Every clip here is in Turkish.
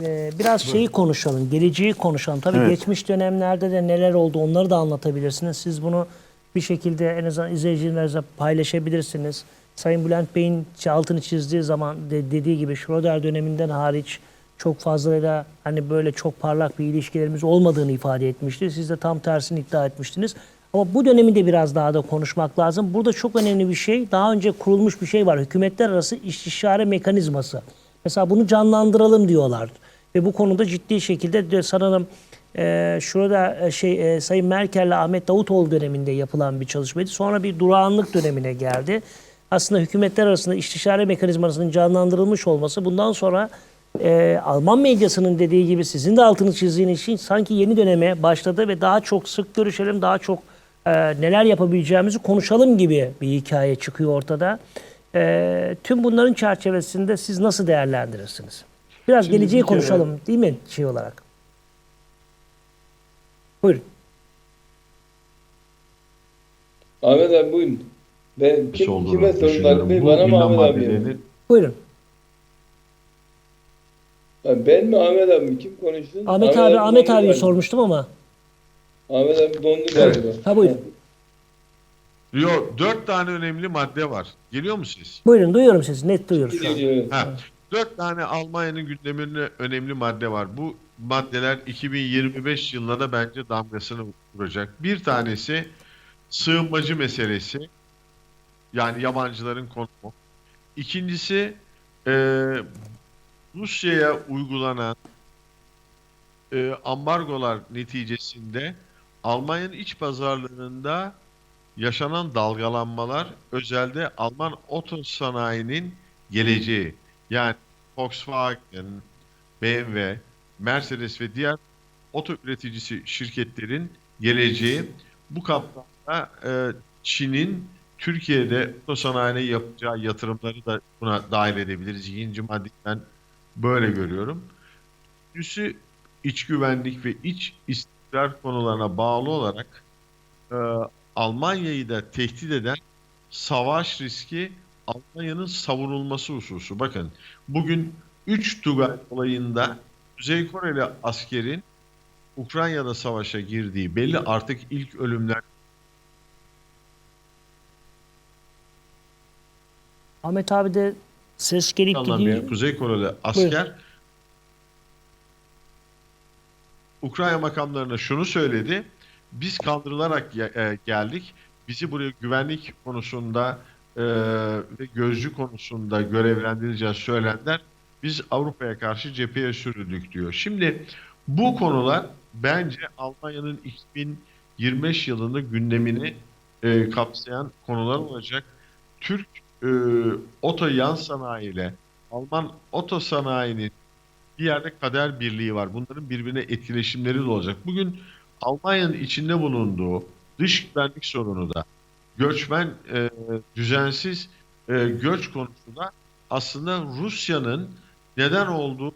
e, biraz şeyi konuşalım, geleceği konuşalım. Tabii Evet. geçmiş dönemlerde de neler oldu onları da anlatabilirsiniz. Siz bunu bir şekilde en azından izleyicilerinize paylaşabilirsiniz. Sayın Bülent Bey'in altını çizdiği zaman de, dediği gibi Schroeder döneminden hariç çok fazla da hani böyle çok parlak bir ilişkilerimiz olmadığını ifade etmişti. Siz de tam tersini iddia etmiştiniz. Ama bu dönemi de biraz daha da konuşmak lazım. Burada çok önemli bir şey, daha önce kurulmuş bir şey var. Hükümetler arası istişare mekanizması. Mesela bunu canlandıralım diyorlar. Ve bu konuda ciddi şekilde de sanırım e, şurada e, şey e, Sayın Merkel'le Ahmet Davutoğlu döneminde yapılan bir çalışmaydı. Sonra bir durağanlık dönemine geldi. Aslında hükümetler arasında istişare mekanizmasının canlandırılmış olması bundan sonra e, Alman medyasının dediği gibi sizin de altını çizdiğiniz için sanki yeni döneme başladı ve daha çok sık görüşelim, daha çok e, neler yapabileceğimizi konuşalım gibi bir hikaye çıkıyor ortada. E, tüm bunların çerçevesinde siz nasıl değerlendirirsiniz? Biraz Şimdi geleceği bir kere- konuşalım değil mi şey olarak? Buyurun. Ahmet abi buyurun. Ben kim, olduğunu kime sorun düşünüyorum. Hakkı Bey? Bu Bana mı gündem Ahmet abi? Buyurun. Ha, Ben mi Ahmet abi mi? Kim konuşsun? Ahmet abi Ahmet dondu abiyi galiba. sormuştum ama. Ahmet abi dondu galiba. Ha buyurun. Yo, dört tane önemli madde var. Geliyor mu siz? Buyurun duyuyorum sizi. Net duyuyoruz şu an. Ha, dört tane Almanya'nın gündeminde önemli madde var. Bu maddeler 2025 yılına da bence damgasını vuracak. Bir tanesi sığınmacı meselesi. Yani yabancıların konumu. İkincisi e, Rusya'ya uygulanan e, ambargolar neticesinde Almanya'nın iç pazarlarında yaşanan dalgalanmalar özelde Alman oto sanayinin geleceği. Yani Volkswagen, BMW, Mercedes ve diğer oto üreticisi şirketlerin geleceği bu kapsamda e, Çin'in Türkiye'de oto sanayine yapacağı yatırımları da buna dahil edebiliriz. İkinci maddeden böyle görüyorum. Üçüncüsü iç güvenlik ve iç istikrar konularına bağlı olarak e, Almanya'yı da tehdit eden savaş riski Almanya'nın savunulması hususu. Bakın bugün 3 Tugay olayında Kuzey Koreli askerin Ukrayna'da savaşa girdiği belli artık ilk ölümler Ahmet abi de ses gidiyor. bir Kuzey Koreli asker Ukrayna makamlarına şunu söyledi. Biz kandırılarak ge- e, geldik. Bizi buraya güvenlik konusunda e, ve gözcü konusunda görevlendireceğiz söylendiler. Biz Avrupa'ya karşı cepheye sürüldük diyor. Şimdi bu konular bence Almanya'nın 2025 yılında gündemini e, kapsayan konular olacak. Türk e, oto yan sanayi ile Alman oto sanayinin bir yerde kader birliği var. Bunların birbirine etkileşimleri de olacak. Bugün Almanya'nın içinde bulunduğu dış güvenlik sorunu da göçmen e, düzensiz e, göç konusu da aslında Rusya'nın neden olduğu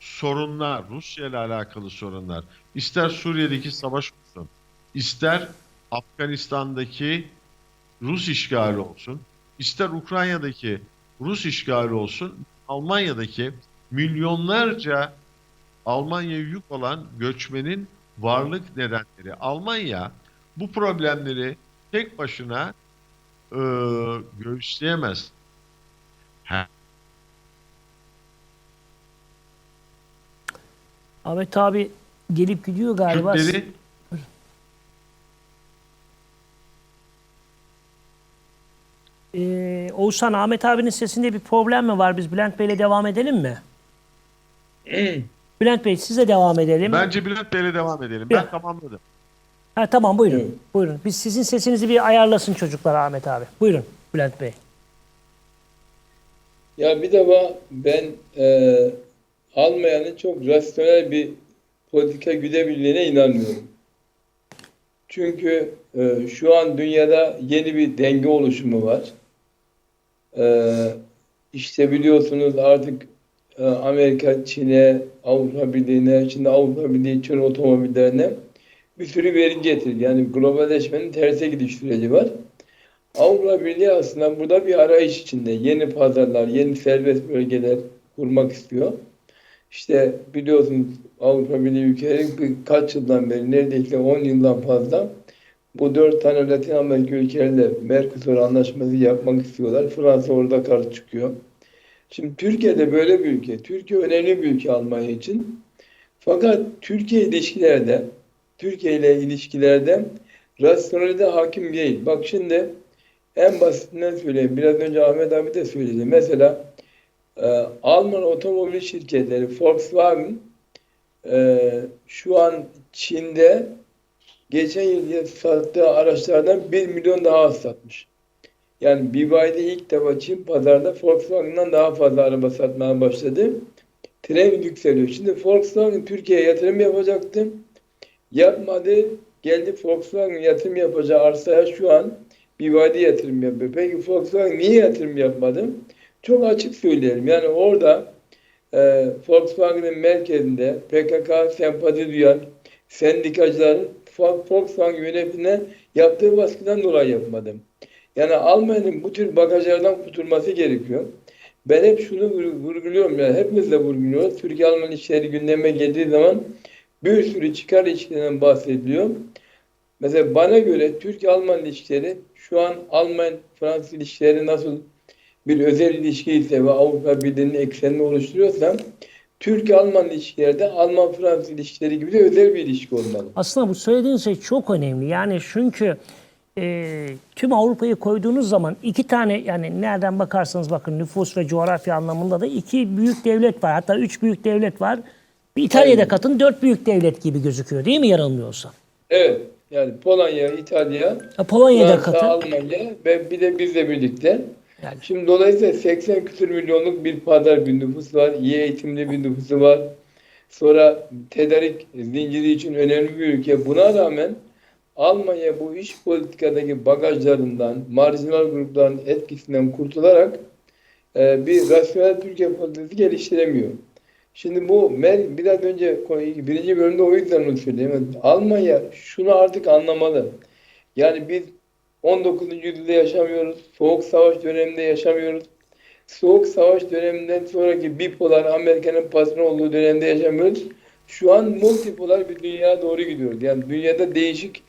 sorunlar, Rusya ile alakalı sorunlar. İster Suriye'deki savaş olsun, ister Afganistan'daki Rus işgali olsun, ister Ukrayna'daki Rus işgali olsun, Almanya'daki milyonlarca Almanya'ya yük olan göçmenin varlık nedenleri. Almanya bu problemleri tek başına e, göğüsleyemez. Ahmet abi gelip gidiyor galiba. Türkleri Ee, Oğuzhan Ahmet abinin sesinde bir problem mi var? Biz Bülent Bey'le devam edelim mi? Bülent Bey size devam edelim. bence Bülent Bey'le devam edelim. Ben tamamladım. Ha, tamam buyurun. Buyurun. Biz sizin sesinizi bir ayarlasın çocuklar Ahmet abi. Buyurun Bülent Bey. Ya bir defa ben e, Almanya'nın çok rasyonel bir politika güdebildiğine inanmıyorum. Çünkü e, şu an dünyada yeni bir denge oluşumu var. E, işte biliyorsunuz artık Amerika, Çin'e, Avrupa Birliği'ne, şimdi Avrupa Birliği Çin otomobillerine bir sürü veri getirdi. Yani globalleşmenin terse gidiş süreci var. Avrupa Birliği aslında burada bir arayış içinde. Yeni pazarlar, yeni serbest bölgeler kurmak istiyor. işte biliyorsunuz Avrupa Birliği ülkeleri birkaç yıldan beri neredeyse 10 yıldan fazla bu dört tane Latin Amerika ülkeleriyle Mercosur anlaşması yapmak istiyorlar. Fransa orada karşı çıkıyor. Şimdi Türkiye'de böyle bir ülke. Türkiye önemli bir ülke Almanya için. Fakat Türkiye ilişkilerde, Türkiye ile ilişkilerde rasyonelite hakim değil. Bak şimdi en basitinden söyleyeyim. Biraz önce Ahmet abi de söyledi. Mesela e, Alman otomobil şirketleri Volkswagen e, şu an Çin'de geçen yıl sattığı araçlardan 1 milyon daha az satmış. Yani BYD ilk defa Çin pazarda Volkswagen'dan daha fazla araba satmaya başladı. Trend yükseliyor. Şimdi Volkswagen Türkiye'ye yatırım yapacaktı. Yapmadı. Geldi Volkswagen yatırım yapacağı arsaya şu an BYD yatırım yapıyor. Peki Volkswagen niye yatırım yapmadı? Çok açık söyleyelim. Yani orada e, Volkswagen'in merkezinde PKK sempati duyan sendikacıların Volkswagen yönetimine yaptığı baskıdan dolayı yapmadım. Yani Almanya'nın bu tür bagajlardan kurtulması gerekiyor. Ben hep şunu vur- vurguluyorum yani hepimiz de vurguluyoruz. Türkiye-Alman ilişkileri gündeme geldiği zaman bir sürü çıkar ilişkilerinden bahsediliyor. Mesela bana göre Türkiye-Alman ilişkileri şu an Alman-Fransız ilişkileri nasıl bir özel ilişki ise ve Avrupa Birliği'nin eksenini oluşturuyorsa Türkiye-Alman ilişkileri de Alman-Fransız ilişkileri gibi de özel bir ilişki olmalı. Aslında bu söylediğiniz şey çok önemli. Yani çünkü e, tüm Avrupa'yı koyduğunuz zaman iki tane yani nereden bakarsanız bakın nüfus ve coğrafya anlamında da iki büyük devlet var. Hatta üç büyük devlet var. Bir İtalya'da katın dört büyük devlet gibi gözüküyor değil mi yanılmıyorsam? Evet. Yani Polonya, İtalya, Ha, Polonya'da Fransa, katın. Almanya ve bir de bizle birlikte. Yani. Şimdi dolayısıyla 80 küsur milyonluk bir pazar bir nüfus var. İyi eğitimli bir nüfusu var. Sonra tedarik zinciri için önemli bir ülke. Buna rağmen Almanya bu iş politikadaki bagajlarından, marjinal grupların etkisinden kurtularak e, bir rasyonel Türkiye politikası geliştiremiyor. Şimdi bu Mer- biraz önce birinci bölümde o yüzden onu söyleyeyim. Almanya şunu artık anlamalı. Yani biz 19. yüzyılda yaşamıyoruz. Soğuk Savaş döneminde yaşamıyoruz. Soğuk Savaş döneminden sonraki bipolar Amerika'nın patron olduğu dönemde yaşamıyoruz. Şu an multipolar bir dünyaya doğru gidiyoruz. Yani dünyada değişik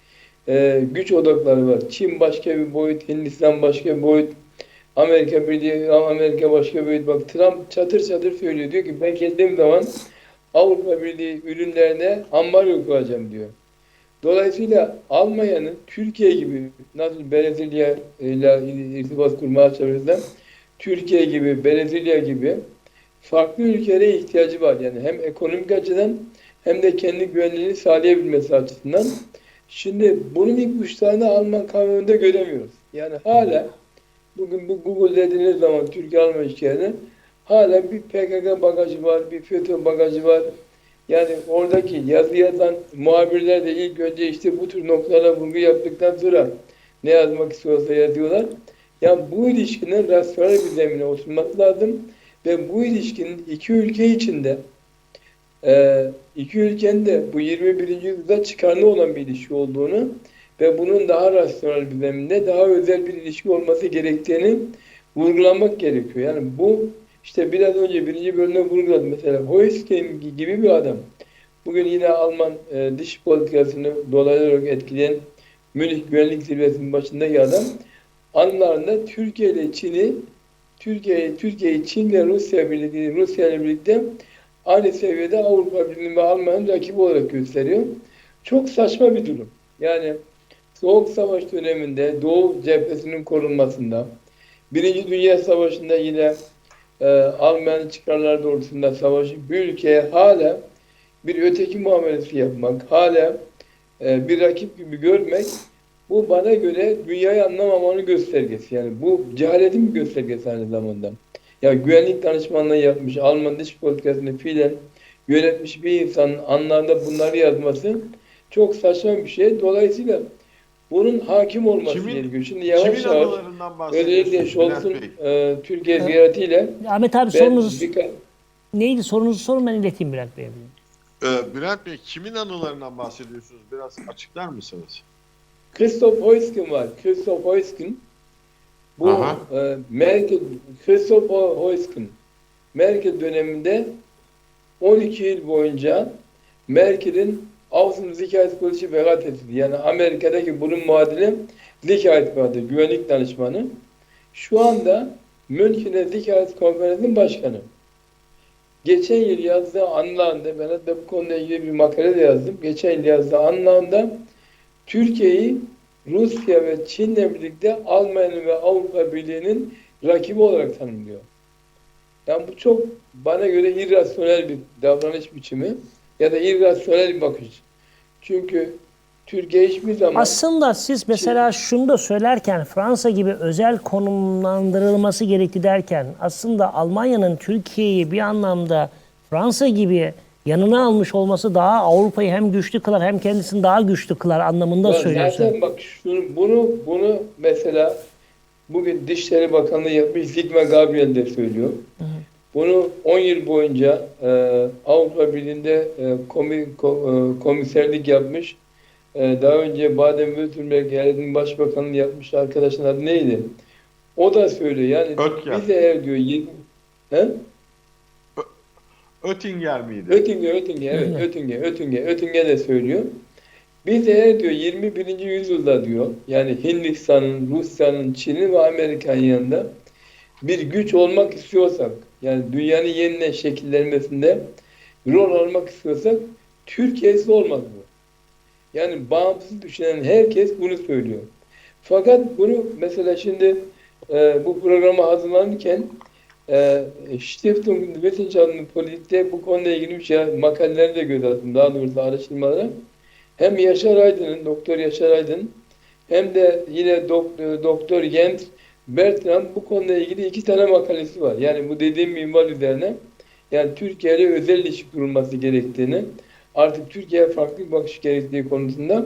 e, güç odakları var. Çin başka bir boyut, Hindistan başka bir boyut, Amerika Birliği, Amerika başka bir boyut. Bak Trump çatır çatır söylüyor. Diyor ki ben geldiğim zaman Avrupa Birliği ürünlerine ambargo koyacağım diyor. Dolayısıyla Almanya'nın Türkiye gibi nasıl Brezilya ile irtibat kurmaya çalışırsa Türkiye gibi, Brezilya gibi farklı ülkelere ihtiyacı var. Yani hem ekonomik açıdan hem de kendi güvenliğini sağlayabilmesi açısından. Şimdi bunun ipuçlarını Alman kamuoyunda göremiyoruz. Yani hala bugün bu Google dediğiniz zaman Türkiye-Alman ilişkilerine hala bir PKK bagajı var, bir FETÖ bagajı var. Yani oradaki yazı yazan muhabirler de ilk önce işte bu tür noktalara vurgu yaptıktan sonra ne yazmak istiyorsa yazıyorlar. Yani bu ilişkinin rasyonel bir zemine oturması lazım ve bu ilişkinin iki ülke içinde e, iki ülkenin de bu 21. yüzyılda çıkarlı olan bir ilişki olduğunu ve bunun daha rasyonel bir zeminde daha özel bir ilişki olması gerektiğini vurgulamak gerekiyor. Yani bu işte biraz önce birinci bölümde vurguladım. Mesela Hoyskem gibi bir adam. Bugün yine Alman e, dış politikasını dolaylı olarak etkileyen Münih Güvenlik Zirvesi'nin başındaki adam anlarında Türkiye ile Çin'i Türkiye Türkiye'yi Çin ile Rusya birlikte Rusya ile birlikte aynı seviyede Avrupa Birliği ve Almanya'nın rakibi olarak gösteriyor. Çok saçma bir durum. Yani Soğuk Savaş döneminde Doğu cephesinin korunmasında, Birinci Dünya Savaşı'nda yine e, Alman çıkarları doğrultusunda savaşı bir ülkeye hala bir öteki muamelesi yapmak, hala e, bir rakip gibi görmek bu bana göre dünyayı anlamamanın göstergesi. Yani bu cehaletin bir göstergesi aynı zamanda. Ya güvenlik danışmanlığı yapmış, Alman dış politikasını fiilen yönetmiş bir insanın anlarında bunları yazması çok saçma bir şey. Dolayısıyla bunun hakim olması Kimin- gerekiyor. Şimdi yavaş Kimin yavaş anılarından özellikle Scholz'un e, Türkiye ziyaretiyle Ahmet abi sorunuz birka- neydi? Sorunuzu sorun ben ileteyim Bülent Bey'e. Ee, Bülent Bey kimin anılarından bahsediyorsunuz? Biraz açıklar mısınız? Christoph Heusgen var. Christoph Heusgen. Bu Aha. e, Merkel, Christoph Heusgen. Merkel döneminde 12 yıl boyunca Merkel'in Avrupa Zikayet Polisi vekat edildi. Yani Amerika'daki bunun muadili Zikayet vardı, güvenlik danışmanı. Şu anda Münken'e Zikayet Konferansi'nin başkanı. Geçen yıl yazdığı anlamda, ben hatta bu konuyla ilgili bir makale de yazdım. Geçen yıl yazdığı anlamda Türkiye'yi Rusya ve Çin'le birlikte Almanya ve Avrupa Birliği'nin rakibi olarak tanımlıyor. Yani bu çok bana göre irrasyonel bir davranış biçimi ya da irrasyonel bir bakış. Çünkü Türkiye hiçbir zaman Aslında siz mesela şunu da söylerken Fransa gibi özel konumlandırılması gerekli derken aslında Almanya'nın Türkiye'yi bir anlamda Fransa gibi yanına almış olması daha Avrupa'yı hem güçlü kılar hem kendisini daha güçlü kılar anlamında Ya söylüyorsun. Zaten bak şunu, bunu bunu mesela bugün Dışişleri Bakanlığı yapmış Zygmunt Gabriel de söylüyor. Bunu 10 yıl boyunca e, Avrupa Birliği'nde e, komi, ko- e, komiserlik yapmış. E, daha önce Baden-Württemberg Eyaleti'nin başbakanlığı yapmış arkadaşın adı neydi? O da söylüyor. Yani Ötker. biz eğer diyor yirmi- He? Oettinger miydi? Oettinger, Oettinger, evet. Oettinger, Oettinger, Oettinger de söylüyor. Biz eğer diyor 21. yüzyılda diyor, yani Hindistan'ın, Rusya'nın, Çin'in ve Amerika'nın yanında bir güç olmak istiyorsak, yani dünyanın yeniden şekillenmesinde rol almak istiyorsak, Türkiye'si olmaz bu. Yani bağımsız düşünen herkes bunu söylüyor. Fakat bunu mesela şimdi e, bu programa hazırlanırken e, Stiftung Wissenschaft Politik'te bu konuyla ilgili bir şey, makaleleri de göz attım. Daha doğrusu araştırmalara. Hem Yaşar Aydın'ın, Doktor Yaşar Aydın hem de yine Doktor, Doktor Jens Bertrand bu konuyla ilgili iki tane makalesi var. Yani bu dediğim minval üzerine yani Türkiye ile özel ilişki kurulması gerektiğini, artık Türkiye'ye farklı bir bakış gerektiği konusunda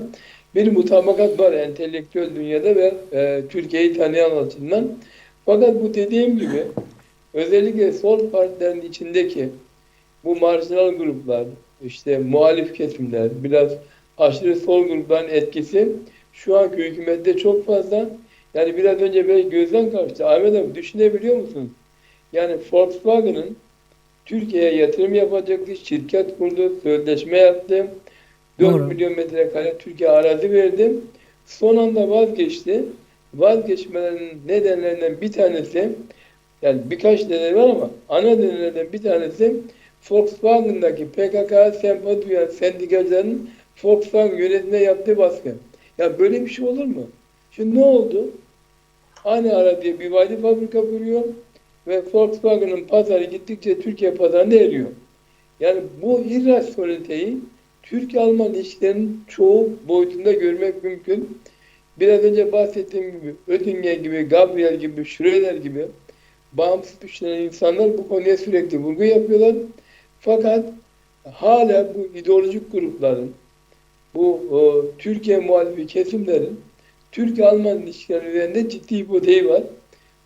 bir mutabakat var entelektüel dünyada ve e, Türkiye'yi tanıyan açısından. Fakat bu dediğim gibi özellikle sol partilerin içindeki bu marjinal gruplar, işte muhalif kesimler, biraz aşırı sol grupların etkisi şu anki hükümette çok fazla. Yani biraz önce böyle gözden kaçtı. Ahmet abi düşünebiliyor musunuz? Yani Volkswagen'ın Türkiye'ye yatırım yapacaktı, şirket kurdu, sözleşme yaptı. 4 Doğru. milyon metrekare Türkiye arazi verdi. Son anda vazgeçti. Vazgeçmelerinin nedenlerinden bir tanesi yani birkaç nedeni var ama ana nedenlerden bir tanesi Volkswagen'daki PKK sempati duyan sendikacıların Volkswagen yönetimine yaptığı baskı. Ya böyle bir şey olur mu? Şimdi ne oldu? Aynı araziye bir vadi fabrika kuruyor ve Volkswagen'ın pazarı gittikçe Türkiye pazarında eriyor. Yani bu irrasyoneliteyi Türkiye-Alman ilişkilerinin çoğu boyutunda görmek mümkün. Biraz önce bahsettiğim gibi Oettinger gibi, Gabriel gibi, Schröder gibi bağımsız düşünen insanlar bu konuya sürekli vurgu yapıyorlar. Fakat hala bu ideolojik grupların, bu o, Türkiye muhalifi kesimlerin Türkiye-Alman ilişkileri üzerinde ciddi ipoteği var.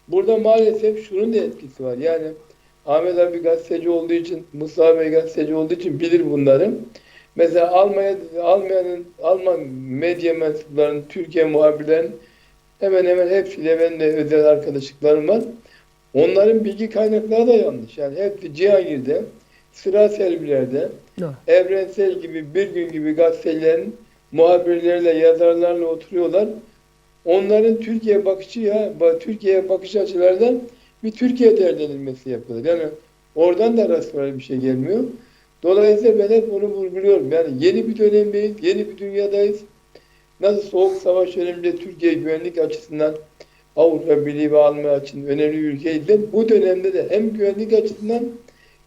Burada maalesef şunun da etkisi var. Yani Ahmet abi gazeteci olduğu için, Mustafa Bey gazeteci olduğu için bilir bunları. Mesela Almanya, Almanya'nın, Alman medya mensuplarının, Türkiye muhabirlerinin hemen hemen hepsiyle ben de özel arkadaşlıklarım var. Onların bilgi kaynakları da yanlış. Yani hepsi Cihangir'de, Sıra Selviler'de, Doğru. Evrensel gibi, Bir Gün gibi gazetelerin muhabirleriyle, yazarlarla oturuyorlar. Onların Türkiye bakışı ya, Türkiye'ye bakış açılardan bir Türkiye değerlendirmesi yapıyorlar. Yani oradan da rasyonel bir şey gelmiyor. Dolayısıyla ben hep onu vurguluyorum. Yani yeni bir dönemdeyiz, yeni bir dünyadayız. Nasıl Soğuk Savaş döneminde Türkiye güvenlik açısından Avrupa Birliği ve Almanya açısından önemli bir ülkeydi. Bu dönemde de hem güvenlik açısından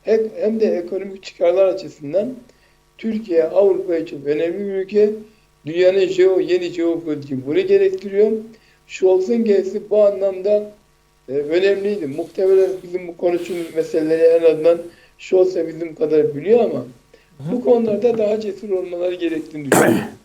hem, de ekonomik çıkarlar açısından Türkiye Avrupa için önemli bir ülke. Dünyanın jeo, yeni jeopolitik bunu gerektiriyor. Scholz'un gezisi bu anlamda e, önemliydi. Muhtemelen bizim bu konuştuğumuz meseleleri en azından Scholz bizim kadar biliyor ama bu konularda daha cesur olmaları gerektiğini düşünüyorum.